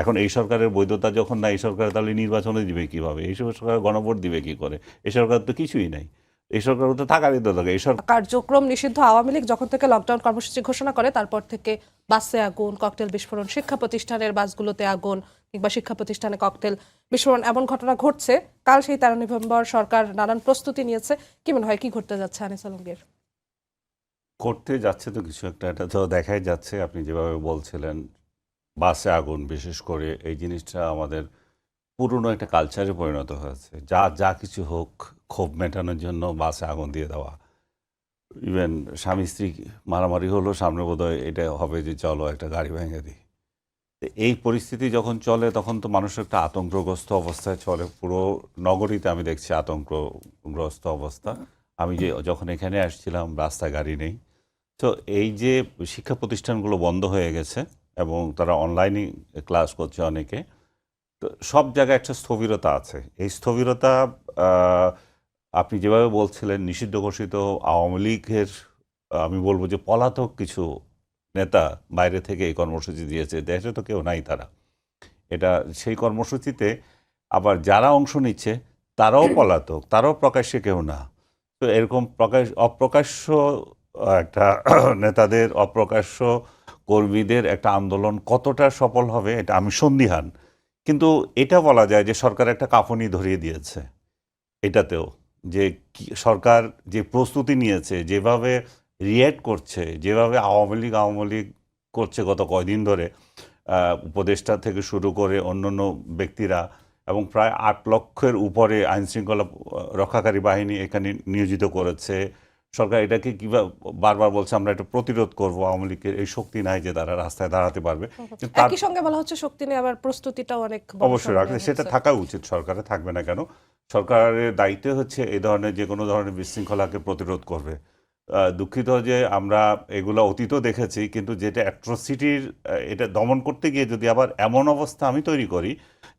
এখন এই সরকারের বৈধতা যখন না এই সরকার তাহলে নির্বাচনে দিবে কীভাবে? এই সরকার গণভোট দিবে কি করে? এই সরকার তো কিছুই নাই। এই সরকার তো থাকারই তো থাকে। এই সরকার কার্যক্রম নিষিদ্ধ আওয়ামী লীগ যখন থেকে লকডাউন কর্মসূচি ঘোষণা করে তারপর থেকে বাসে আগুন ককটেল বিস্ফোরণ শিক্ষা প্রতিষ্ঠানের বাসগুলোতে আগুন কিংবা শিক্ষা প্রতিষ্ঠানে ককটেল বিস্ফোরণ এমন ঘটনা ঘটছে। কাল সেই তেরো নভেম্বর সরকার নানান প্রস্তুতি নিয়েছে। কি মনে হয় কি ঘটতে যাচ্ছে আনিস আলমগীর? করতে যাচ্ছে তো কিছু একটা। এটা তো দেখাই যাচ্ছে। আপনি যেভাবে বলছিলেন বাসে আগুন, বিশেষ করে এই জিনিসটা আমাদের পুরনো একটা কালচারে পরিণত হয়েছে। যা যা কিছু হোক, ক্ষোভ মেটানোর জন্য বাসে আগুন দিয়ে দেওয়া। ইভেন স্বামী স্ত্রী মারামারি হলো, সামনে বোধহয় এটা হবে যে চলো একটা গাড়ি ভেঙে দিই। এই পরিস্থিতি যখন চলে, তখন তো মানুষ একটা আতঙ্কগ্রস্ত অবস্থায় চলে। পুরো নগরীতে আমি দেখছি আতঙ্কগ্রস্ত অবস্থা। আমি যে যখন এখানে আসছিলাম, রাস্তায় গাড়ি নেই। তো এই যে শিক্ষা প্রতিষ্ঠানগুলো বন্ধ হয়ে গেছে এবং তারা অনলাইনে ক্লাস করছে অনেকে। তো সব জায়গায় একটা স্থবিরতা আছে। এই স্থবিরতা আপনি যেভাবে বলছিলেন, নিষিদ্ধ ঘোষিত আওয়ামী লীগের, আমি বলব যে পলাতক কিছু নেতা বাইরে থেকে এই কর্মসূচি দিয়েছে, দেশে তো কেউ নাই তারা। এটা সেই কর্মসূচিতে আবার যারা অংশ নিচ্ছে, তারাও পলাতক, তারাও প্রকাশ্যে কেউ না। তো এরকম প্রকাশ, অপ্রকাশ্য একটা নেতাদের অপ্রকাশ্য কর্মীদের একটা আন্দোলন কতটা সফল হবে এটা আমি সন্দিহান। কিন্তু এটা বলা যায় যে সরকার একটা কাঁপুনি ধরিয়ে দিয়েছে এটাতেও। যে সরকার যে প্রস্তুতি নিয়েছে, যেভাবে রিয়্যাক্ট করছে, যেভাবে আওয়ামী লীগ আওয়ামী লীগ করছে গত কয়দিন ধরে উপদেষ্টা থেকে শুরু করে অন্যান্য ব্যক্তিরা এবং প্রায় আট লক্ষের উপরে আইনশৃঙ্খলা রক্ষাকারী বাহিনী এখানে নিয়োজিত করেছে। সরকার এটাকে কীভাবে বারবার বলছে আমরা এটা প্রতিরোধ করব আওয়ামী লীগের এই শক্তি নাই যে তারা রাস্তায় দাঁড়াতে পারবে। একই সঙ্গে বলা হচ্ছে শক্তি নিয়ে আবার প্রস্তুতিটাও অনেক অবশ্যই রাখলে সেটা থাকা উচিত সরকারে থাকবে না কেন? সরকারের দায়িত্ব হচ্ছে এই ধরনের যে কোনো ধরনের বিশৃঙ্খলাকে প্রতিরোধ করবে। দুঃখিত যে আমরা এগুলো অতীতও দেখেছি কিন্তু যেটা অ্যাট্রোসিটির এটা দমন করতে গিয়ে যদি আবার এমন অবস্থা আমি তৈরি করি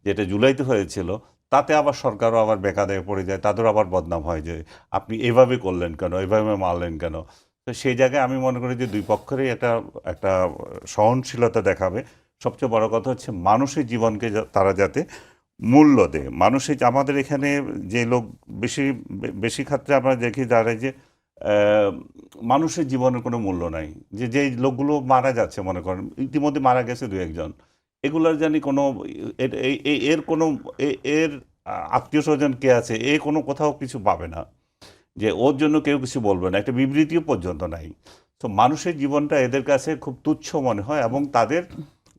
যেটা জুলাইতে হয়েছিল তাতে আবার সরকারও আবার বেকাদায় পড়ে যায়, তাদেরও আবার বদনাম হয় যে আপনি এভাবে করলেন কেন, এভাবে মারলেন কেন? তো সেই জায়গায় আমি মনে করি যে দুই পক্ষেরই একটা একটা সহনশীলতা দেখাবে। সবচেয়ে বড় কথা হচ্ছে মানুষের জীবনকে তারা যাতে মূল্য দেয়। মানুষের আমাদের এখানে যে লোক বেশি বেশি ক্ষেত্রে আমরা দেখি দাঁড়ায় যে মানুষের জীবনের কোনো মূল্য নাই। যে যে লোকগুলো মারা যাচ্ছে মনে করেন, ইতিমধ্যে মারা গেছে দু একজন এগুলোর জানি কোনো এর- কোনো এর আত্মীয় স্বজন কে আছে, এ কোনো কোথাও কিছু পাবে না। যে ওর জন্য কেউ কিছু বলবে না, একটা বিবৃতিও পর্যন্ত নাই। তো মানুষের জীবনটা এদের কাছে খুব তুচ্ছ মনে হয় এবং তাদের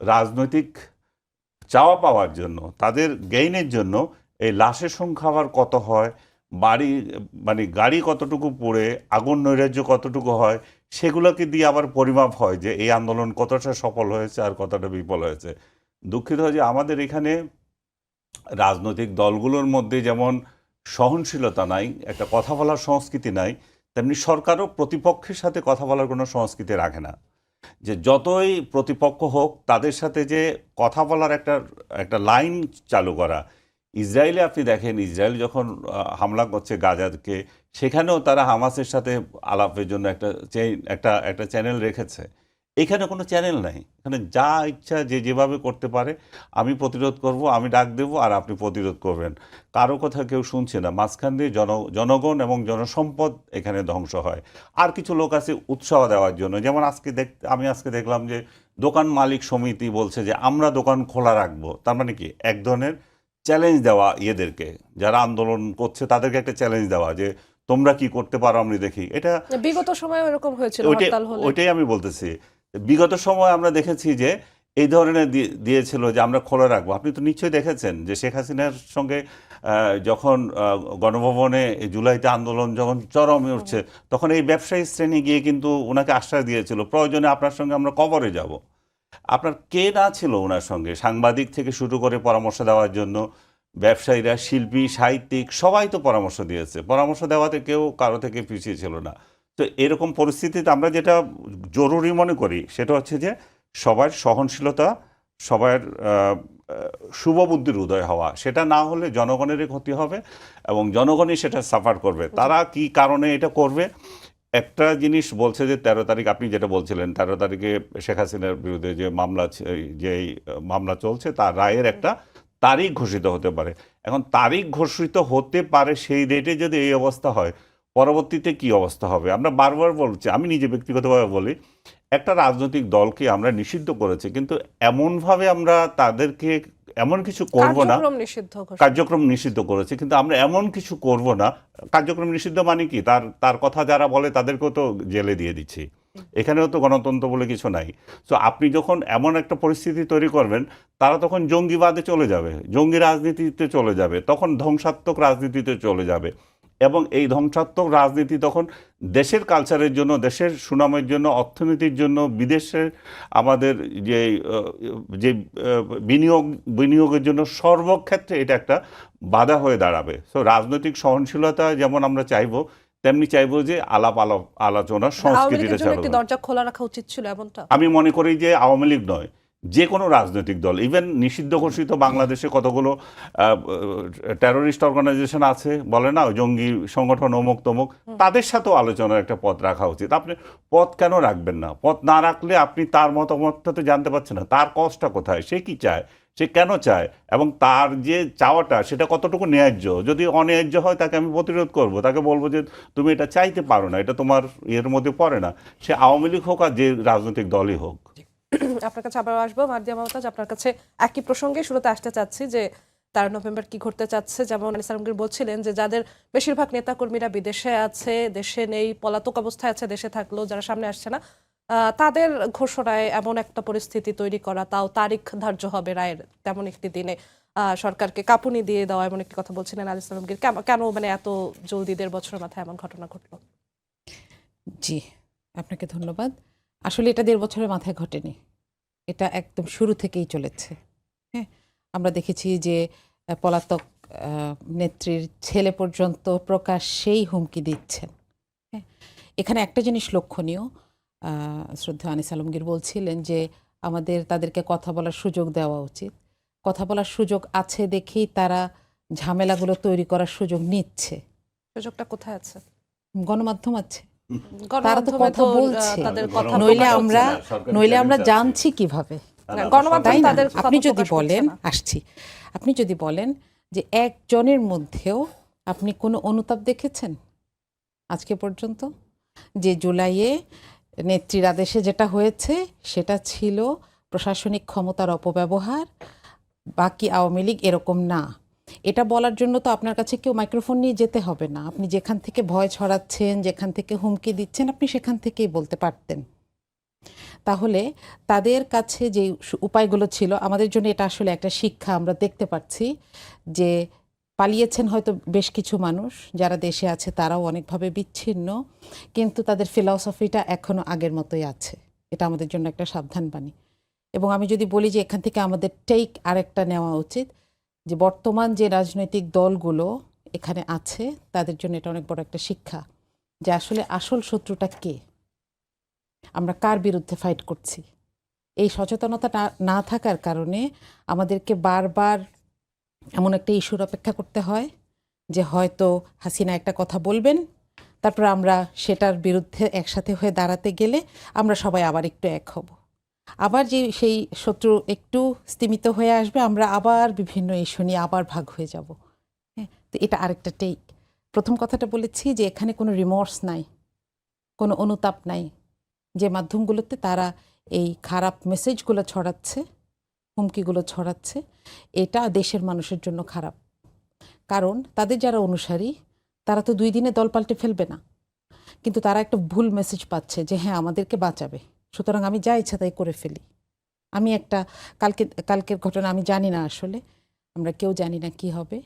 রাজনৈতিক চাওয়া পাওয়ার জন্য, তাদের গেইনের জন্য এই লাশের সংখ্যা আবার কত হয়, বাড়ি মানে গাড়ি কতটুকু পড়ে, আগুন নৈরাজ্য কতটুকু হয় সেগুলোকে দিয়ে আবার পরিমাপ হয় যে এই আন্দোলন কতটা সফল হয়েছে আর কতটা বিফল হয়েছে। দুঃখিত যে আমাদের এখানে রাজনৈতিক দলগুলোর মধ্যে যেমন সহনশীলতা নাই, একটা কথা বলার সংস্কৃতি নাই, তেমনি সরকারও প্রতিপক্ষের সাথে কথা বলার কোনো সংস্কৃতি রাখে না। যে যতই প্রতিপক্ষ হোক, তাদের সাথে যে কথা বলার একটা একটা লাইন চালু করা ইসরায়েলে আপনি দেখেন, ইসরায়েল যখন হামলা করছে গাজাকে, সেখানেও তারা হামাসের সাথে আলাপের জন্য একটা একটা একটা চ্যানেল রেখেছে। এখানে কোনো চ্যানেল নাই। এখানে যা ইচ্ছা যে যেভাবে করতে পারে, আমি প্রতিরোধ করব, আমি ডাক দেব আর আপনি প্রতিরোধ করবেন। কারও কথা কেউ শুনছে না। মাঝখান দিয়ে জন, জনগণ এবং জনসম্পদ এখানে ধ্বংস হয়। আর কিছু লোক আছে উৎসাহ দেওয়ার জন্য। যেমন আজকে দেখ, আমি আজকে দেখলাম যে দোকান মালিক সমিতি বলছে যে, আমরা দোকান খোলা রাখব। তার মানে কি? এক ধরনের চ্যালেঞ্জ দেওয়া ইয়েদেরকে যারা আন্দোলন করছে তাদেরকে একটা চ্যালেঞ্জ দেওয়া যে তোমরা কি করতে পারো আমি দেখি। এটা বিগত সময় এরকম হয়েছিল ওইটাই আমি বলতেছি। বিগত সময় আমরা দেখেছি যে এই ধরনের দিয়েছিল যে আমরা খোলা রাখব। আপনি তো নিশ্চয়ই দেখেছেন যে শেখ হাসিনার সঙ্গে আহ, যখন গণভবনে জুলাইতে আন্দোলন যখন চরমে উঠছে তখন এই ব্যবসায়ী শ্রেণি গিয়ে কিন্তু ওনাকে আশ্বাস দিয়েছিল প্রয়োজনে আপনার সঙ্গে আমরা কবরে যাব। আপনার কে না ছিল ওনার সঙ্গে? সাংবাদিক থেকে শুরু করে পরামর্শ দেওয়ার জন্য ব্যবসায়ীরা, শিল্পী, সাহিত্যিক সবাই তো পরামর্শ দিয়েছে। পরামর্শ দেওয়াতে কেউ কারও থেকে পিছিয়ে ছিল না। তো এরকম পরিস্থিতিতে আমরা যেটা জরুরি মনে করি, সেটা হচ্ছে যে সবার সহনশীলতা, সবার শুভবুদ্ধির উদয় হওয়া, সেটা না হলে জনগণেরই ক্ষতি হবে এবং জনগণই সেটা সাফার করবে। তারা কি কারণে এটা করবে? একটা জিনিস বলছে যে তেরো তারিখ, আপনি যেটা বলছিলেন, তেরো তারিখে শেখ হাসিনার বিরুদ্ধে যে মামলা যে মামলা চলছে তার রায়ের একটা তারিখ ঘোষিত হতে পারে। এখন তারিখ ঘোষিত হতে পারে সেই ডেটে যদি এই অবস্থা হয়, পরবর্তীতে কি অবস্থা হবে? আমরা বারবার বলছি, আমি নিজে ব্যক্তিগতভাবে বলি, একটা রাজনৈতিক দলকে আমরা নিষিদ্ধ করেছি, কিন্তু এমনভাবে আমরা তাদেরকে এমন কিছু করব না। কার্যক্রম নিষিদ্ধ কার্যক্রম নিষিদ্ধ করেছে কিন্তু আমরা এমন কিছু করব না। কার্যক্রম নিষিদ্ধ মানে কি? তার তার কথা যারা বলে তাদেরকেও তো জেলে দিয়ে দিচ্ছি। এখানেও তো গণতন্ত্র বলে কিছু নাই। তো আপনি যখন এমন একটা পরিস্থিতি তৈরি করবেন তারা তখন জঙ্গিবাদে চলে যাবে জঙ্গি রাজনীতিতে চলে যাবে তখন ধ্বংসাত্মক রাজনীতিতে চলে যাবে। এবং এই ধ্বংসাত্মক রাজনীতি তখন দেশের কালচারের জন্য দেশের সুনামের জন্য অর্থনীতির জন্য বিদেশের আমাদের যে যে বিনিয়োগ বিনিয়োগের জন্য সর্বক্ষেত্রে এটা একটা বাধা হয়ে দাঁড়াবে। সো রাজনৈতিক সহনশীলতা যেমন আমরা চাইব তেমনি চাইব যে আলাপ আলাপ আলোচনা সংস্কৃতিটা চালু দরজা খোলা রাখা উচিত ছিল এমনটা। আমি মনে করি যে আওয়ামী লীগ নয়। যে কোনো রাজনৈতিক দল ইভেন নিষিদ্ধ ঘোষিত বাংলাদেশে কতগুলো টেরোরিস্ট অর্গানাইজেশন আছে বলে না? জঙ্গি সংগঠন অমুক তমুক তাদের সাথেও আলোচনার একটা পথ রাখা উচিত। আপনি পথ কেন রাখবেন না? পথ না রাখলে আপনি তার মতামতটা তো জানতে পারছেন না। তার কষ্টটা কোথায়? সে কি চায়? সে কেন চায়? এবং তার যে চাওয়াটা সেটা কতটুকু ন্যায্য? যদি অন্যায্য হয় তাকে আমি প্রতিরোধ করব। তাকে বলব যে তুমি এটা চাইতে পারো না। এটা তোমার ইয়ের মধ্যে পড়ে না। সে আওয়ামী লীগ হোক আর যে রাজনৈতিক দলই হোক আপনার কাছে আবার আসব। মার্দিয়া মমতাজ, আপনার কাছে একই প্রসঙ্গে শুরুতে আসতে চাচ্ছি যে, তেরো নভেম্বর কি ঘটতে চাচ্ছে? যেমন আনিস আলমগীর বলছিলেন যে, যাদের বেশিরভাগ নেতাকর্মীরা বিদেশে আছে, দেশে নেই, পলাতক অবস্থায় আছে, দেশে থাকলেও যারা সামনে আসছে না তাদের ঘোষণায় এমন একটা পরিস্থিতি তৈরি করা, তাও তারিখ ধার্য হবে রায়ের তেমন একটি দিনে। সরকারকে কাঁপুনি দিয়ে দেওয়া এমন একটি কথা বলছিলেন আনিস আলমগীর। কেন- কেন মানে এত জলদি দেড় বছরের মাথায় এমন ঘটনা ঘটলো? জি, আপনাকে ধন্যবাদ। আসলে এটা দেড় বছরের মাথায় ঘটেনি। এটা একদম শুরু থেকেই চলেছে। হ্যাঁ আমরা দেখেছি যে পলাতক নেত্রীর ছেলে পর্যন্ত প্রকাশ্যেই হুমকি দিচ্ছেন। হ্যাঁ এখানে একটা জিনিস লক্ষণীয় শ্রদ্ধা আনিস আলমগীর বলছিলেন যে আমাদের তাদেরকে কথা বলার সুযোগ দেওয়া উচিত। কথা বলার সুযোগ আছে দেখেই তারা ঝামেলাগুলো তৈরি করার সুযোগ নিচ্ছে। সুযোগটা কোথায় আছে? গণমাধ্যম আছে। তারা তো গণমাধ্যমে কথা বলছে। তাদের গণমাধ্যম কথা নইলে আমরা নইলে আমরা জানছি কীভাবে? গণমাধ্যম তাদের আপনি যদি বলেন আসছি। আপনি যদি বলেন যে একজনের মধ্যেও আপনি কোনো অনুতাপ দেখেছেন? আজকে পর্যন্ত? যে জুলাইয়ে নেত্রীর আদেশে যেটা হয়েছে সেটা ছিল প্রশাসনিক ক্ষমতার অপব্যবহার বাকি আওয়ামী লীগ এরকম না। এটা বলার জন্য তো আপনার কাছে কেউ মাইক্রোফোন নিয়ে যেতে হবে না। আপনি যেখান থেকে ভয় ছড়াচ্ছেন, যেখান থেকে হুমকি দিচ্ছেন, আপনি সেখান থেকেই বলতে পারতেন। তাহলে তাদের কাছে যে উপায়গুলো ছিল, আমাদের জন্য এটা আসলে একটা শিক্ষা। আমরা দেখতে পাচ্ছি যে পালিয়েছেন হয়তো বেশ কিছু মানুষ, যারা দেশে আছে তারাও অনেকভাবে বিচ্ছিন্ন, কিন্তু তাদের ফিলসফিটা এখনও আগের মতোই আছে। এটা আমাদের জন্য একটা সাবধান বাণী। এবং আমি যদি বলি যে এখান থেকে আমাদের টেক আরেকটা নেওয়া উচিত যে বর্তমান যে রাজনৈতিক দলগুলো এখানে আছে, তাদের জন্য এটা অনেক বড় একটা শিক্ষা যে আসলে আসল শত্রুটা কে? আমরা কার বিরুদ্ধে ফাইট করছি? এই সচেতনতা না- থাকার কারণে আমাদেরকে বারবার এমন একটা ইস্যুর অপেক্ষা করতে হয় যে হয়তো হাসিনা একটা কথা বলবেন, তারপর আমরা সেটার বিরুদ্ধে একসাথে হয়ে দাঁড়াতে গেলে আমরা সবাই আবার একটু এক হব। আবার যে সেই শত্রু একটু স্তিমিত হয়ে আসবে, আমরা আবার বিভিন্ন ইস্যু নিয়ে আবার ভাগ হয়ে যাব। হ্যাঁ তো এটা আরেকটা টেক প্রথম কথাটা বলেছি যে এখানে কোনো রিমর্স নাই, কোনো অনুতাপ নাই। যে মাধ্যমগুলোতে তারা এই খারাপ মেসেজগুলো ছড়াচ্ছে, হুমকিগুলো ছড়াচ্ছে, এটা দেশের মানুষের জন্য খারাপ। কারণ তাদের যারা অনুসারী, তারা তো দুই দিনে দল পাল্টে ফেলবে না। কিন্তু তারা একটা ভুল মেসেজ পাচ্ছে যে হ্যাঁ আমাদেরকে বাঁচাবে। সুতরাং আমি যা ইচ্ছা তাই করে ফেলি। আমি একটা, কালকে, কালকের ঘটনা আমি জানি না আসলে, আমরা কেউ জানি না কি হবে,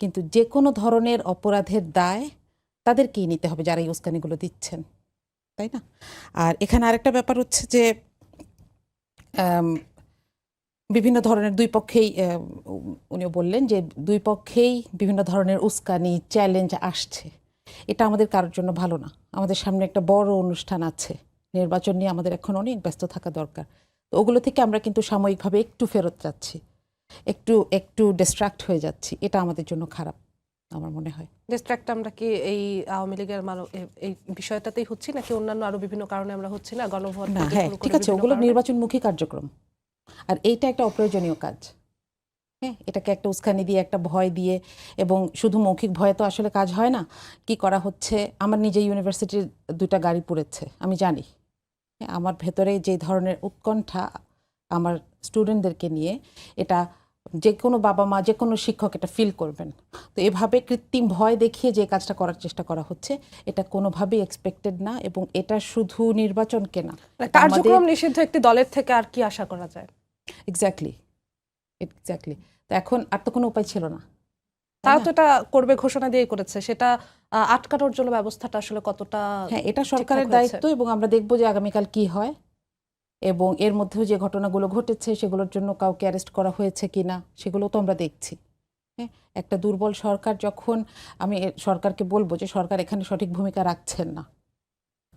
কিন্তু যে কোনো ধরনের অপরাধের দায় তাদেরকেই নিতে হবে যারা এই উস্কানিগুলো দিচ্ছেন, তাই না? আর এখানে আরেকটা ব্যাপার হচ্ছে যে বিভিন্ন ধরনের দুই পক্ষেই উনিও বললেন যে দুই পক্ষেই বিভিন্ন ধরনের উস্কানি চ্যালেঞ্জ আসছে। এটা আমাদের কারোর জন্য ভালো না। আমাদের সামনে একটা বড় অনুষ্ঠান আছে। নির্বাচন নিয়ে আমাদের এখন অনেক ব্যস্ত থাকা দরকার। তো ওগুলো থেকে আমরা কিন্তু সাময়িকভাবে একটু ফেরত যাচ্ছি। একটু একটু ডিস্ট্রাক্ট হয়ে যাচ্ছি। এটা আমাদের জন্য খারাপ আমার মনে হয়। ডিস্ট্রাক্ট আমরা কি এই আওয়ামী লীগের এই বিষয়টাতেই হচ্ছি নাকি অন্যান্য আরও বিভিন্ন কারণে আমরা হচ্ছি না? গণভোট না হ্যাঁ ঠিক আছে ওগুলো নির্বাচনমুখী কার্যক্রম। আর এইটা একটা অপ্রয়োজনীয় কাজ। হ্যাঁ এটাকে একটা উস্কানি দিয়ে একটা ভয় দিয়ে এবং শুধু মৌখিক ভয়ে তো আসলে কাজ হয় না। কি করা হচ্ছে? আমার নিজে ইউনিভার্সিটির দুটা গাড়ি পড়েছে আমি জানি। আমার ভেতরে যে ধরনের উৎকণ্ঠা আমার স্টুডেন্টদেরকে নিয়ে এটা যে কোনো বাবা মা যে কোনো শিক্ষক এটা ফিল করবেন। তো এভাবে কৃত্রিম ভয় দেখিয়ে যে কাজটা করার চেষ্টা করা হচ্ছে এটা কোনোভাবেই এক্সপেক্টেড না এবং এটা শুধু নির্বাচনকে না মানে কার্যক্রম নিষিদ্ধ একটি দলের থেকে আর কি আশা করা যায়? এক্স্যাক্টলি এক্স্যাক্টলি তো এখন আর তো কোনো উপায় ছিল না। তারা তো এটা করবে ঘোষণা দিয়ে করেছে। সেটা আটকানোর জন্য ব্যবস্থাটা আসলে কতটা হ্যাঁ এটা সরকারের দায়িত্ব এবং আমরা দেখব যে আগামীকাল কি হয় এবং এর মধ্যেও যে ঘটনাগুলো ঘটেছে সেগুলোর জন্য কাউকে অ্যারেস্ট করা হয়েছে কি না সেগুলো তো আমরা দেখছি। হ্যাঁ একটা দুর্বল সরকার যখন আমি সরকারকে বলব যে সরকার এখানে সঠিক ভূমিকা রাখছেন না।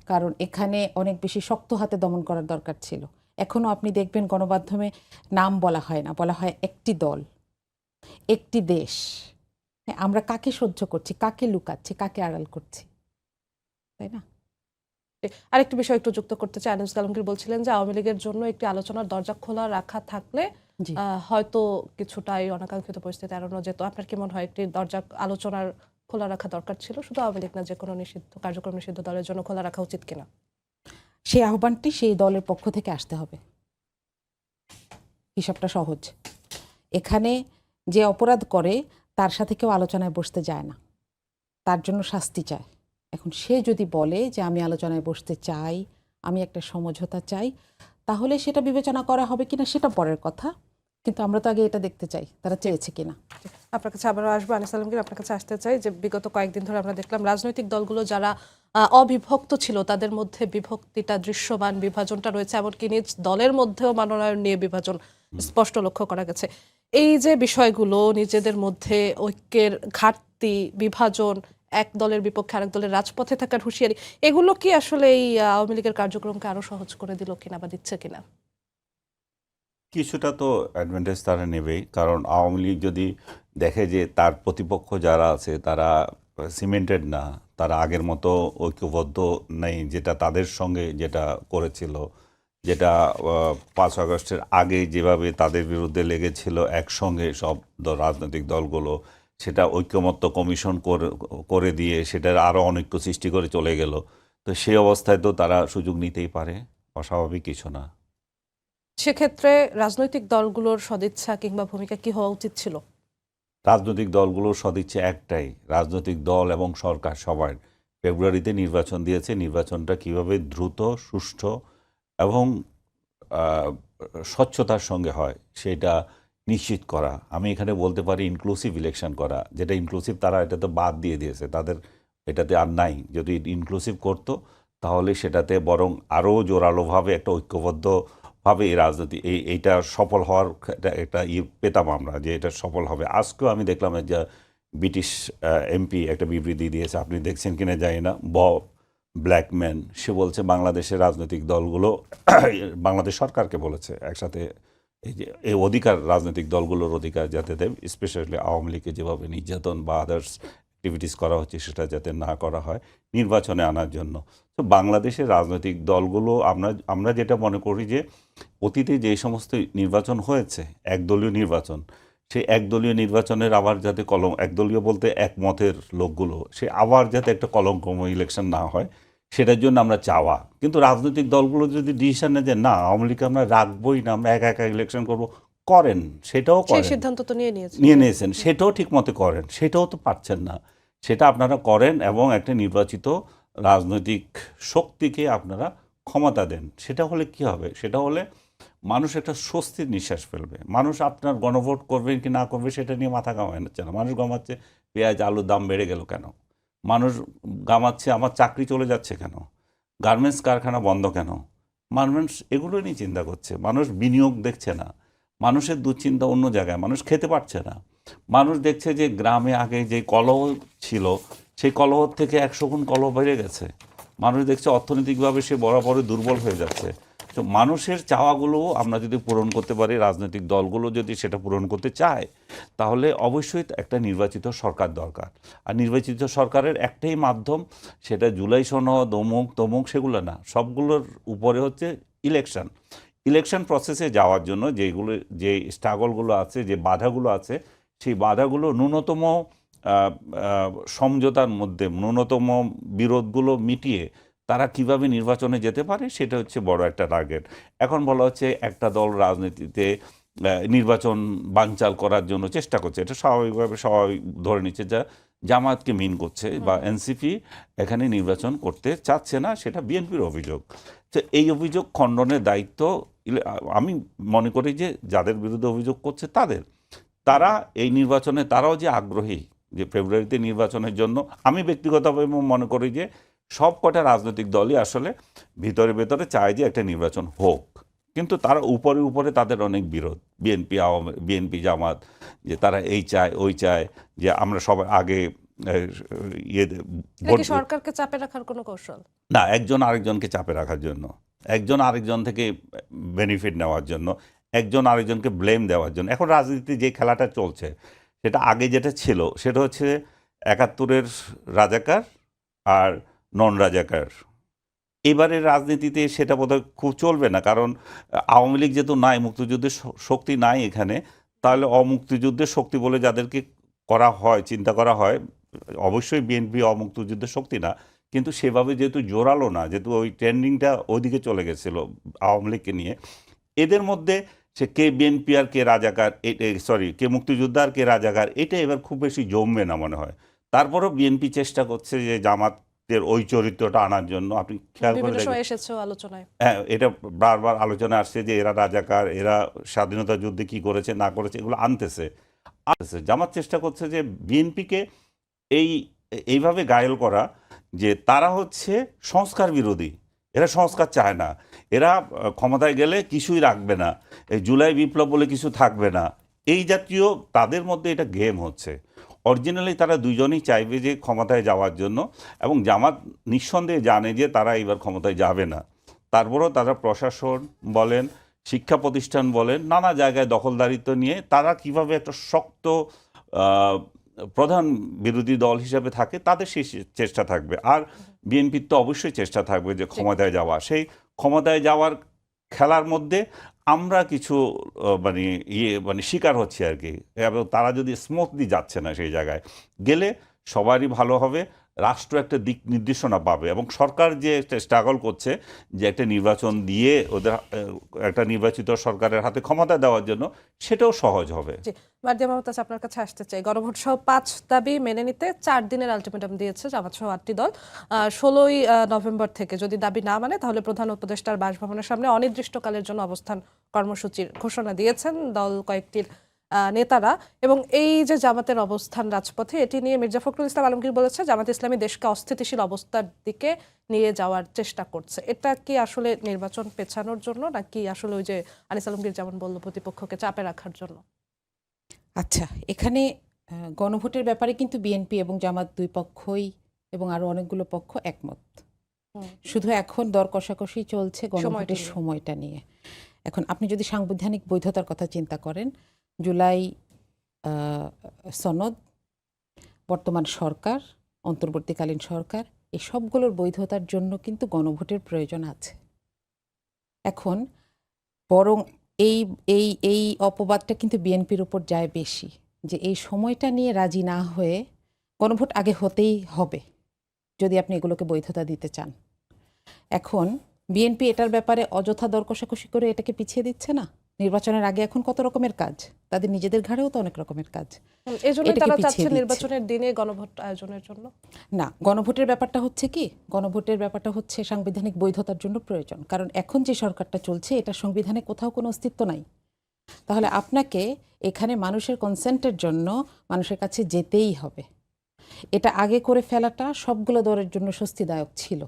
কারণ এখানে অনেক বেশি শক্ত হাতে দমন করার দরকার ছিল। এখনও আপনি দেখবেন গণমাধ্যমে নাম বলা হয় না বলা হয় একটি দল একটি দেশ। আমরা কাকে সহ্য করছি কাকে লুকাচ্ছি কাকে আড়াল করছি। তাই না? আরেকটি বিষয় একটু যুক্ত করতে চাই। আনিস আলমগীর বলছিলেন যে আওয়ামী লীগের জন্য একটি আলোচনার দরজা খোলা রাখা থাকলে হয়তো কিছুটা এই অনাকাঙ্ক্ষিত পরিস্থিতি এড়ানো যেত। আপনার কি মনে হয় একটি দরজা আলোচনার খোলা রাখা দরকার ছিল? শুধু আওয়ামী লীগ না যে কোনো নিষিদ্ধ কার্যক্রম নিষিদ্ধ দলের জন্য খোলা রাখা উচিত কিনা? সেই আহ্বানটি সেই দলের পক্ষ থেকে আসতে হবে। হিসাবটা সহজ। এখানে যে অপরাধ করে তার সাথে কেউ আলোচনায় বসতে যায় না। তার জন্য শাস্তি চায়। এখন সে যদি বলে যে আমি আলোচনায় বসতে চাই, আমি একটা সমঝোতা চাই, তাহলে সেটা বিবেচনা করা হবে কিনা সেটা পরের কথা। কিন্তু আমরা তো আগে এটা দেখতে চাই, তারা চেয়েছে কিনা। আপনার কাছে আবারও আসব। আনিস আলমগীর, আপনার কাছে আসতে চাই যে বিগত কয়েকদিন ধরে আমরা দেখলাম রাজনৈতিক দলগুলো যারা অবিভক্ত ছিল, তাদের মধ্যে বিভক্তিটা, দৃশ্যমান বিভাজনটা রয়েছে। এমনকি নিজ দলের মধ্যেও মনোনয়ন নিয়ে বিভাজন স্পষ্ট লক্ষ্য করা গেছে। এই যে বিষয়গুলো, নিজেদের মধ্যে ঐক্যের ঘাটতি, বিভাজন, এক দলের বিপক্ষে আরেক দলের রাজপথে থাকার হুঁশিয়ারি, এগুলো কি আসলে এই আওয়ামী লীগের কার্যক্রমকে আরও সহজ করে দিল কিনা বা দিচ্ছে কিনা? কিছুটা তো অ্যাডভান্টেজ তারা নেবেই। কারণ আওয়ামী লীগ যদি দেখে যে তার প্রতিপক্ষ যারা আছে, তারা সিমেন্টেড না, তারা আগের মতো ঐক্যবদ্ধ নেই, যেটা তাদের সঙ্গে যেটা করেছিল। যেটা পাঁচ আগস্টের আগে যেভাবে তাদের বিরুদ্ধে লেগেছিল একসঙ্গে সব রাজনৈতিক দলগুলো সেটা ঐক্যমত্য কমিশন করে- দিয়ে সেটার আরও অনৈক্য সৃষ্টি করে চলে গেল। তো সেই অবস্থায় তো তারা সুযোগ নিতেই পারে অস্বাভাবিক কিছু না। সেক্ষেত্রে রাজনৈতিক দলগুলোর সদিচ্ছা কিংবা ভূমিকা কি হওয়া উচিত ছিল? রাজনৈতিক দলগুলোর সদিচ্ছা একটাই রাজনৈতিক দল এবং সরকার সবার। ফেব্রুয়ারিতে নির্বাচন দিয়েছে নির্বাচনটা কীভাবে দ্রুত সুষ্ঠু এবং স্বচ্ছতার সঙ্গে হয়, সেটা নিশ্চিত করা। আমি এখানে বলতে পারি ইনক্লুসিভ ইলেকশন করা, যেটা ইনক্লুসিভ তারা এটা তো বাদ দিয়ে দিয়েছে, তাদের এটাতে আর নাই। যদি ইনক্লুসিভ করতো, তাহলে সেটাতে বরং আরও জোরালোভাবে একটা ঐক্যবদ্ধভাবে এই রাজনীতি, এই, এইটা সফল হওয়ার একটা ই পেতাম আমরা, যে এটা সফল হবে। আজকেও আমি দেখলাম যে ব্রিটিশ এমপি একটা বিবৃতি দিয়েছে, আপনি দেখছেন কিনা জানি না, ব ব্ল্যাকম্যান সে বলছে, বাংলাদেশের রাজনৈতিক দলগুলো বাংলাদেশ সরকারকে বলেছে, একসাথে এই যে, এই অধিকার, রাজনৈতিক দলগুলোর অধিকার যাতে দেয় স্পেশালি আওয়ামী লীগকে যেভাবে নির্যাতন বা আদার্স অ্যাক্টিভিটিস করা হচ্ছে, সেটা যাতে না করা হয় নির্বাচনে আনার জন্য। তো বাংলাদেশের রাজনৈতিক দলগুলো, আমরা আমরা যেটা মনে করি যে, অতীতে যে সমস্ত নির্বাচন হয়েছে, একদলীয় নির্বাচন সেই একদলীয় নির্বাচনের আবার যাতে কলম একদলীয় বলতে একমতের লোকগুলো সে আবার যাতে একটা কলঙ্কময় ইলেকশন না হয় সেটার জন্য আমরা চাওয়া। কিন্তু রাজনৈতিক দলগুলো যদি ডিসিশন নেয় যে না আওয়ামী লীগকে আমরা রাখবোই না আমরা একা একা ইলেকশন করব করেন সেটাও করেন। সিদ্ধান্ত তো নিয়ে নিয়েছে নিয়ে নিয়েছেন সেটাও ঠিক মতো করেন সেটাও তো পারছেন না। সেটা আপনারা করেন এবং একটা নির্বাচিত রাজনৈতিক শক্তিকে আপনারা ক্ষমতা দেন। সেটা হলে কি হবে? সেটা হলে মানুষ একটা স্বস্তির নিঃশ্বাস ফেলবে। মানুষ আপনার গণভোট করবেন কি না করবে সেটা নিয়ে মাথা ঘামাচ্ছে না। মানুষ ঘামাচ্ছে, পেঁয়াজ, আলুর দাম বেড়ে গেল কেন? মানুষ গামাচ্ছে আমার চাকরি চলে যাচ্ছে কেন? গার্মেন্টস কারখানা বন্ধ কেন? মানুষ এগুলো নিয়ে চিন্তা করছে। মানুষ বিনিয়োগ দেখছে না। মানুষের দুশ্চিন্তা অন্য জায়গায়। মানুষ খেতে পারছে না। মানুষ দেখছে যে গ্রামে আগে যে কলহ ছিল, সেই কলহ থেকে একশো গুণ কলহ বেড়ে গেছে। মানুষ দেখছে অর্থনৈতিকভাবে সে বরাবরই দুর্বল হয়ে যাচ্ছে। তো মানুষের চাওয়াগুলো আমরা যদি পূরণ করতে পারি, রাজনৈতিক দলগুলো যদি সেটা পূরণ করতে চায়, তাহলে অবশ্যই একটা নির্বাচিত সরকার দরকার। আর নির্বাচিত সরকারের একটাই মাধ্যম সেটা জুলাই সনদ, অমুক, তমুক সেগুলো না, সবগুলোর উপরে হচ্ছে ইলেকশন। ইলেকশন প্রসেসে যাওয়ার জন্য যেগুলো, যে স্ট্রাগলগুলো আছে, যে বাধাগুলো আছে, সেই বাধাগুলো ন্যূনতম সমঝোতার মধ্যে ন্যূনতম বিরোধগুলো মিটিয়ে তারা কীভাবে নির্বাচনে যেতে পারে সেটা হচ্ছে বড় একটা টার্গেট এখন বলা হচ্ছে একটা দল রাজনীতিতে নির্বাচন বানচাল করার জন্য চেষ্টা করছে। এটা স্বাভাবিকভাবে স্বাভাবিক ধরে নিচ্ছে যা জামাতকে মিন করছে বা এনসিপি এখানে নির্বাচন করতে চাচ্ছে না সেটা বিএনপির অভিযোগ। তো এই অভিযোগ খণ্ডনের দায়িত্ব আমি মনে করি যে যাদের বিরুদ্ধে অভিযোগ করছে তাদের। তারা এই নির্বাচনে তারাও যে আগ্রহী যে ফেব্রুয়ারিতে নির্বাচনের জন্য আমি ব্যক্তিগতভাবে মনে করি যে সব কটা রাজনৈতিক দলই আসলে ভিতরে ভেতরে চায় যে একটা নির্বাচন হোক। কিন্তু তারা উপরে উপরে তাদের অনেক বিরোধ। বিএনপি আওয়ামী বিএনপি জামাত যে তারা এই চায় ওই চায় যে আমরা সবাই আগে ইয়ে সরকারকে চাপে রাখার কোনো কৌশল? না একজন আরেকজনকে চাপে রাখার জন্য। একজন আরেকজন থেকে বেনিফিট নেওয়ার জন্য। একজন আরেকজনকে ব্লেম দেওয়ার জন্য। এখন রাজনীতি যে খেলাটা চলছে সেটা আগে যেটা ছিল সেটা হচ্ছে একাত্তরের রাজাকার আর নন রাজাকার এবারের রাজনীতিতে সেটা বোধহয় খুব চলবে না, কারণ আওয়ামী লীগ যেহেতু নাই, মুক্তিযুদ্ধের শক্তি নাই এখানে, তাহলে অমুক্তিযুদ্ধের শক্তি বলে যাদেরকে করা হয়, চিন্তা করা হয়, অবশ্যই বিএনপি অমুক্তিযুদ্ধের শক্তি না, কিন্তু সেভাবে যেহেতু জোরালো না, যেহেতু ওই ট্রেন্ডিংটা ওইদিকে চলে গেছিল আওয়ামী লীগকে নিয়ে, এদের মধ্যে সে কে বিএনপি আর কে রাজাকার সরি, কে মুক্তিযোদ্ধা আর কে রাজাকার, এটা এবার খুব বেশি জমবে না মনে হয়। তারপরও বিএনপি চেষ্টা করছে যে জামাতের ওই চরিত্রটা আনার জন্য আপনি খেয়াল করে এসেছেও আলোচনায়। হ্যাঁ এটা বারবার আলোচনা আসছে যে এরা রাজাকার এরা স্বাধীনতা যুদ্ধে কি করেছে না করেছে এগুলো আনতেছে। আনতেছে জামাত চেষ্টা করছে যে বিএনপিকে এই এইভাবে গায়েল করা যে তারা হচ্ছে সংস্কার বিরোধী। এরা সংস্কার চায় না। এরা ক্ষমতায় গেলে কিছুই রাখবে না। এই জুলাই বিপ্লব বলে কিছু থাকবে না। এই জাতীয় তাদের মধ্যে এটা গেম হচ্ছে। অরিজিনালি তারা দুজনেই চাইবে যে ক্ষমতায় যাওয়ার জন্য এবং জামাত নিঃসন্দেহে জানে যে তারা এবার ক্ষমতায় যাবে না। তারপরেও তারা প্রশাসন বলেন শিক্ষা প্রতিষ্ঠান বলেন নানা জায়গায় দখলদারিত্ব নিয়ে তারা কীভাবে একটা শক্ত প্রধান বিরোধী দল হিসাবে থাকে তাদের সেই চেষ্টা থাকবে। আর বিএনপির তো অবশ্যই চেষ্টা থাকবে যে ক্ষমতায় যাওয়া। সেই ক্ষমতায় যাওয়ার খেলার মধ্যে আমরা কিছু মানে ইয়ে মানে শিকার হচ্ছে আর কি। এবং তারা যদি স্মুথলি যাচ্ছে না সেই জায়গায়, গেলে সবারই ভালো হবে। রাষ্ট্র একটা দিক নির্দেশনা পাবে এবং সরকার যে স্ট্রাগল করছে যে একটা নির্বাচন দিয়ে ওদের একটা নির্বাচিত সরকারের হাতে ক্ষমতা দেওয়ার জন্য, সেটাও সহজ হবে। জি মার্দিয়া মমতাজ আপনার কাছে আসতে চাই। গণভোট সহ পাঁচ দাবি মেনে নিতে চার দিনের আলটিমেটাম দিয়েছে জামাত সহ আটটি দল। ষোলোই নভেম্বর থেকে যদি দাবি না মানে তাহলে প্রধান উপদেষ্টার বাসভবনের সামনে অনির্দিষ্টকালের জন্য অবস্থান কর্মসূচির ঘোষণা দিয়েছেন। দল কয়েকটির নেতারা এবং এই যে জামাতের অবস্থান রাজপথে এটি নিয়ে মির্জা ফখরুল ইসলাম আলমগীর বলেছে জামাত ইসলামী দেশকে অস্থিতিশীল অবস্থার দিকে নিয়ে যাওয়ার চেষ্টা করছে। এটা কি আসলে নির্বাচন পেছানোর জন্য নাকি আসলে ওই যে আনিস আলমগীর যেমন বলল প্রতিপক্ষকে চাপে রাখার জন্য? আচ্ছা এখানে গণভোটের ব্যাপারে কিন্তু বিএনপি এবং জামাত দুই পক্ষই এবং আরও অনেকগুলো পক্ষ একমত। শুধু এখন দর কষাকষি চলছে গণভোটের। সময়টা নিয়ে। এখন আপনি যদি সাংবিধানিক বৈধতার কথা চিন্তা করেন জুলাই সনদ, বর্তমান সরকার, অন্তর্বর্তীকালীন সরকার, এই সবগুলোর বৈধতার জন্য কিন্তু গণভোটের প্রয়োজন আছে। এখন বরং এই এই এই অপবাদটা কিন্তু বিএনপির উপর যায় বেশি, যে এই সময়টা নিয়ে রাজি না হয়ে গণভোট আগে হতেই হবে, যদি আপনি এগুলোকে বৈধতা দিতে চান। এখন বিএনপি এটার ব্যাপারে অযথা দর কষাকষি করে এটাকে পিছিয়ে দিচ্ছে না? নির্বাচনের আগে এখন কত রকমের কাজ? তাদের নিজেদের ঘাড়েও তো অনেক রকমের কাজ। এই তারা চাচ্ছে নির্বাচনের দিনে গণভোট আয়োজনের জন্য। না গণভোটের ব্যাপারটা হচ্ছে কি? গণভোটের ব্যাপারটা হচ্ছে সাংবিধানিক বৈধতার জন্য প্রয়োজন। কারণ এখন যে সরকারটা চলছে এটা সংবিধানে কোথাও কোনো অস্তিত্ব নাই। তাহলে আপনাকে এখানে মানুষের কনসেন্টের জন্য মানুষের কাছে যেতেই হবে। এটা আগে করে ফেলাটা সবগুলো দলের জন্য স্বস্তিদায়ক ছিল।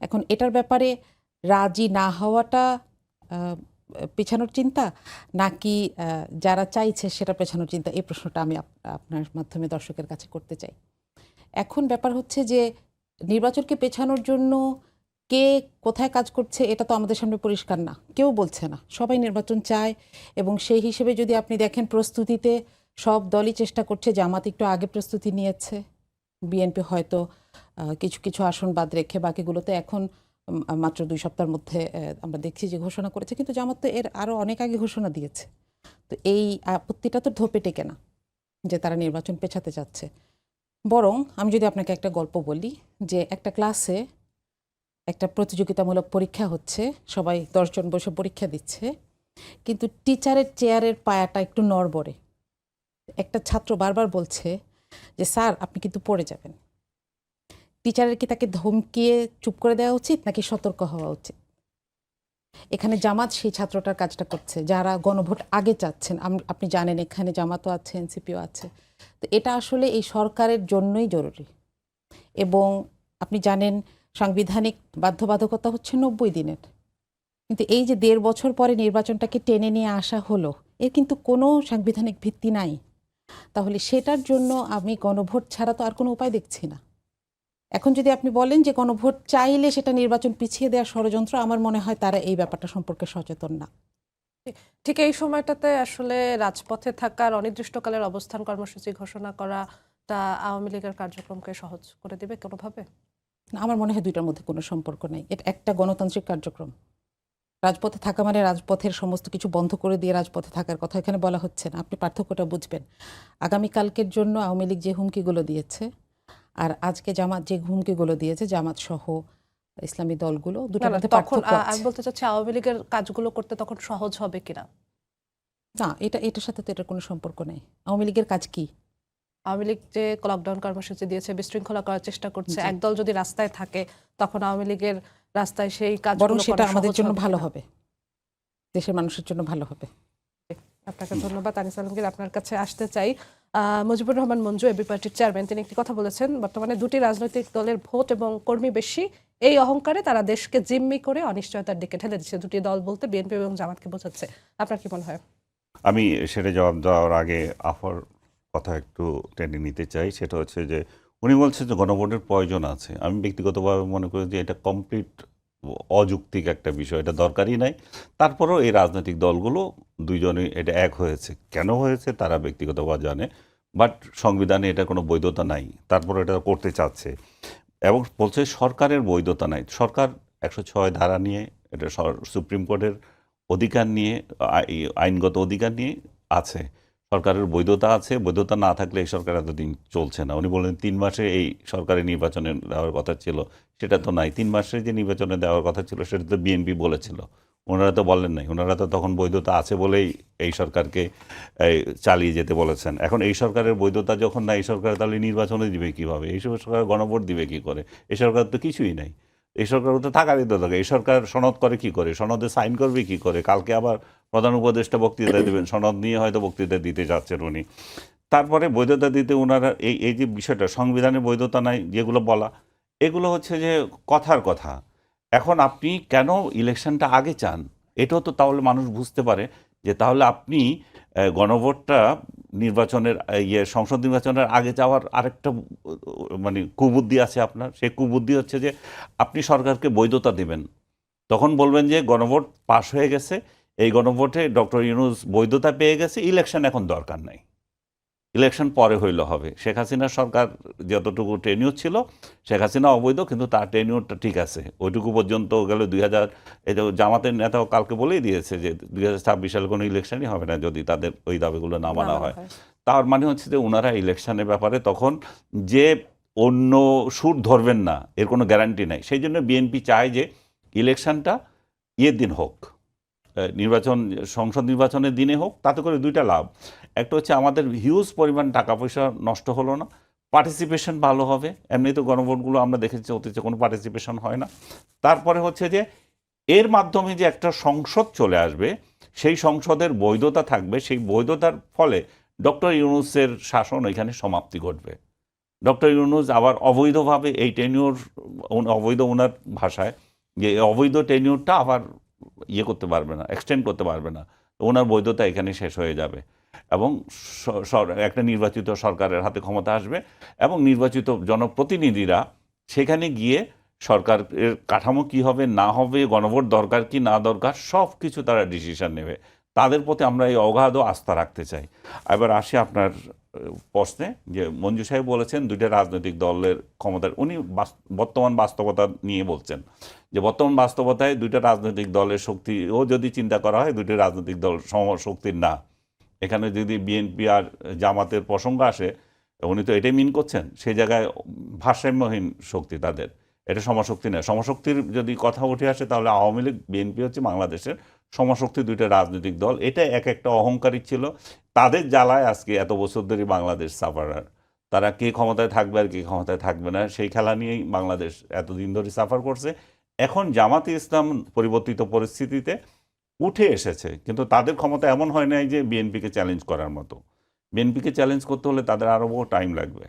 এখন এটার ব্যাপারে রাজি না হওয়াটা পেছানোর চিন্তা, নাকি যারা চাইছে সেটা পেছানোর চিন্তা? এই প্রশ্নটা আমি আপ- আপনার মাধ্যমে দর্শকের কাছে করতে চাই। এখন ব্যাপার হচ্ছে যে, নির্বাচনকে পেছানোর জন্য কে কোথায় কাজ করছে, এটা তো আমাদের সামনে পরিষ্কার না। কেউ বলছে না। সবাই নির্বাচন চায় এবং সেই হিসেবে যদি আপনি দেখেন প্রস্তুতিতে, সব দলই চেষ্টা করছে, জামাত একটু আগে প্রস্তুতি নিয়েছে। বিএনপি হয়তো কিছু কিছু আসন বাদ রেখে বাকিগুলোতে এখন মাত্র দুই সপ্তাহের মধ্যে আমরা দেখছি যে ঘোষণা করেছে। কিন্তু জামাত তো এর আরও অনেক আগে ঘোষণা দিয়েছে। তো এই আপত্তিটা তো ধোপে টেকে না, যে তারা নির্বাচন পেছাতে চাচ্ছে। বরং আমি যদি আপনাকে একটা গল্প বলি, যে একটা ক্লাসে একটা প্রতিযোগিতামূলক পরীক্ষা হচ্ছে, সবাই দশজন বসে পরীক্ষা দিচ্ছে, কিন্তু টিচারের চেয়ারের পায়াটা একটু নড়বড়ে। একটা ছাত্র বারবার বলছে যে, স্যার, আপনি কিন্তু পড়ে যাবেন। টিচারের কি তাকে ধমকিয়ে চুপ করে দেওয়া উচিত নাকি সতর্ক হওয়া উচিত? এখানে জামাত সেই ছাত্রটার কাজটা করছে, যারা গণভোট আগে চাচ্ছেন। আপনি জানেন এখানে জামাতও আছে, এনসিপিও আছে। তো এটা আসলে এই সরকারের জন্যই জরুরি। এবং আপনি জানেন সাংবিধানিক বাধ্যবাধকতা হচ্ছে নব্বই দিনের। কিন্তু এই যে দেড় বছর পরে নির্বাচনটাকে টেনে নিয়ে আসা হলো, এর কিন্তু কোনো সাংবিধানিক ভিত্তি নাই। তাহলে সেটার জন্য আমি গণভোট ছাড়া তো আর কোনো উপায় দেখছি না। এখন যদি আপনি বলেন যে কোনো ভোট চাইলে সেটা নির্বাচন পিছিয়ে দেওয়ার ষড়যন্ত্র আমার মনে হয় তারা এই ব্যাপারটা সম্পর্কে সচেতন না। ঠিক এই সময়টাতে আসলে রাজপথে থাকার অনির্দিষ্টকালের অবস্থান কর্মসূচি ঘোষণা করা তা আওয়ামী লীগের কার্যক্রমকে সহজ করে দেবে কোনোভাবে? না, আমার মনে হয় দুইটার মধ্যে কোনো সম্পর্ক নেই। এটা একটা গণতান্ত্রিক কার্যক্রম। রাজপথে থাকা মানে রাজপথের সমস্ত কিছু বন্ধ করে দিয়ে রাজপথে থাকার কথা এখানে বলা হচ্ছে না। আপনি পার্থক্যটা বুঝবেন। আগামীকালকের জন্য আওয়ামী লীগ যে হুমকিগুলো দিয়েছে আর আজকে জামাত যে হুমকিগুলো দিয়েছে জামাত সহ ইসলামী দলগুলো দুটার মধ্যে তখন আমি বলতে চাচ্ছি আওয়ামী লীগের কাজগুলো করতে তখন সহজ হবে কিনা? না এটা এটার সাথে তো এটার কোনো সম্পর্ক নেই। আওয়ামী লীগের কাজ কি? আওয়ামী লীগ যে লকডাউন কর্মসূচি দিয়েছে বিশৃঙ্খলা করার চেষ্টা করছে একদল যদি রাস্তায় থাকে তখন আওয়ামী লীগের রাস্তায় সেই কাজ বরং সেটা আমাদের জন্য ভালো হবে। দেশের মানুষের জন্য ভালো হবে। আপনাকে ধন্যবাদ আনিস আলমগীর আপনার কাছে আসতে চাই। মুজিবুর রহমান মঞ্জু এবি পার্টির চেয়ারম্যান তিনি একটি কথা বলেছেন, বর্তমানে দুটি রাজনৈতিক দলের ভোট এবং কর্মী বেশি। এই অহংকারে তারা দেশকে জিম্মি করে অনিশ্চয়তার দিকে ঠেলে দিচ্ছে। দুটি দল বলতে বিএনপি এবং জামাতকে বোঝাচ্ছে। আপনার কি মনে হয়? আমি সেটা জবাব দেওয়ার আগে আফর কথা একটু টেনে নিতে চাই। সেটা হচ্ছে যে, উনি বলছেন যে গণভোটের প্রয়োজন আছে। আমি ব্যক্তিগতভাবে মনে করি যে এটা কমপ্লিট অযৌক্তিক একটা বিষয়। এটা দরকারই নাই। তারপরেও এই রাজনৈতিক দলগুলো দুইজনই এটা এক হয়েছে। কেন হয়েছে তারা ব্যক্তিগতভাবে জানে। বাট সংবিধানে এটা কোনো বৈধতা নাই। তারপর এটা করতে চাচ্ছে। এবং বলছে সরকারের বৈধতা নাই। সরকার একশো ছয় ধারা নিয়ে, এটা সুপ্রিম কোর্টের অধিকার নিয়ে আই- আইনগত অধিকার নিয়ে আছে। সরকারের বৈধতা আছে। বৈধতা না থাকলে এই সরকার এতদিন চলছে না। উনি বললেন তিন মাসে এই সরকারি নির্বাচনে দেওয়ার কথা ছিল। সেটা তো নাই। তিন মাসে যে নির্বাচনে দেওয়ার কথা ছিল, সেটা তো বিএনপি বলেছিল। ওনারা তো বলেন নাই। ওনারা তো তখন বৈধতা আছে বলেই এই সরকারকে চালিয়ে যেতে বলেছেন। এখন এই সরকারের বৈধতা যখন না এই সরকার তাহলে নির্বাচনে দিবে কীভাবে? এই সরকার গণভোট দিবে কি করে? এই সরকার তো কিছুই নাই। এই সরকার তো টাকারই তো থাকে এই সরকার সনদ করে কি করে? সনদে সাইন করবে কি করে? কালকে আবার প্রধান উপদেষ্টা বক্তৃতা দেবেন। সনদ নিয়ে হয়তো বক্তৃতা দিতে যাচ্ছেন উনি। তারপরে বৈধতা দিতে ওনারা এই এই যে বিষয়টা, সংবিধানে বৈধতা নাই যেগুলো বলা, এগুলো হচ্ছে যে কথার কথা। এখন আপনি কেন ইলেকশনটা আগে চান? এটাও তো তাহলে মানুষ বুঝতে পারে যে তাহলে আপনি গণভোটটা নির্বাচনের ইয়ে সংসদ নির্বাচনের আগে যাওয়ার আরেকটা মানে কুবুদ্ধি আছে আপনার। সেই কুবুদ্ধি হচ্ছে যে আপনি সরকারকে বৈধতা দেবেন। তখন বলবেন যে গণভোট পাশ হয়ে গেছে। এই গণভোটে ডক্টর ইউনুস বৈধতা পেয়ে গেছে। ইলেকশন এখন দরকার নাই। ইলেকশন পরে হইলে হবে। শেখ হাসিনার সরকার যতটুকু টেনিউর ছিল শেখ হাসিনা অবৈধ কিন্তু তার টেনিউরটা ঠিক আছে। ওইটুকু পর্যন্ত গেল দুই হাজার জামাতের নেতাও কালকে বলেই দিয়েছে যে দুই হাজার ছাব্বিশ সালে কোনো ইলেকশনই হবে না যদি তাদের ওই দাবিগুলো না মানা হয়। তার মানে হচ্ছে যে ওনারা ইলেকশনের ব্যাপারে তখন যে অন্য সুর ধরবেন না এর কোনো গ্যারান্টি নাই। সেই জন্য বিএনপি চায় যে ইলেকশনটা ইয়ের দিন হোক। নির্বাচন, সংসদ নির্বাচনের দিনে হোক, তাতে করে দুইটা লাভ। একটা হচ্ছে আমাদের হিউজ পরিমাণ টাকা পয়সা নষ্ট হলো না পার্টিসিপেশন ভালো হবে, এমনি তো গণভোটগুলো আমরা দেখেছি অতীতে কোনো পার্টিসিপেশন হয় না। তারপরে হচ্ছে যে, এর মাধ্যমে যে একটা সংসদ চলে আসবে, সেই সংসদের বৈধতা থাকবে, সেই বৈধতার ফলে ডক্টর ইউনুসের শাসন এখানে সমাপ্তি ঘটবে। ডক্টর ইউনুস আবার অবৈধভাবে এই টেনিওর অবৈধ ওনার ভাষায়, যে অবৈধ টেনিওরটা আবার ইয়ে করতে পারবে না এক্সটেন্ড করতে পারবে না। ওনার বৈধতা এখানে শেষ হয়ে যাবে। এবং একটা নির্বাচিত সরকারের হাতে ক্ষমতা আসবে এবং নির্বাচিত জনপ্রতিনিধিরা সেখানে গিয়ে সরকারের কাঠামো কি হবে, না হবে, গণভোট দরকার কি, না দরকার সব কিছু তারা ডিসিশন নেবে। তাদের প্রতি আমরা এই অগাধ আস্থা রাখতে চাই। এবার আসি আপনার প্রশ্নে যে মঞ্জু সাহেব বলেছেন দুইটা রাজনৈতিক দলের ক্ষমতার, উনি বর্তমান বাস্তবতা নিয়ে বলছেন যে বর্তমান বাস্তবতায় দুইটা রাজনৈতিক দলের শক্তি ও যদি চিন্তা করা হয়, দুইটা রাজনৈতিক দল সম শক্তির না। এখানে যদি বিএনপি আর জামাতের প্রসঙ্গ আসে, উনি তো এটাই মিন করছেন সেই জায়গায় ভারসাম্যহীন শক্তি তাদের। এটা সমশক্তি নয় সমশক্তির যদি কথা উঠে আসে, তাহলে আওয়ামী লীগ, বিএনপি হচ্ছে বাংলাদেশের সমশক্তি দুইটা রাজনৈতিক দল, এটা এক একটা অহংকারী ছিল। তাদের জ্বালায় আজকে এত বছর ধরে বাংলাদেশ সাফারার। তারা কে ক্ষমতায় থাকবে আর কে ক্ষমতায় থাকবে না, সেই খেলা নিয়েই বাংলাদেশ এতদিন ধরে সাফার করছে। এখন জামাতে ইসলাম পরিবর্তিত পরিস্থিতিতে উঠে এসেছে, কিন্তু তাদের ক্ষমতা এমন হয় নাই যে বিএনপিকে চ্যালেঞ্জ করার মতো। বিএনপিকে চ্যালেঞ্জ করতে হলে তাদের আরও টাইম লাগবে।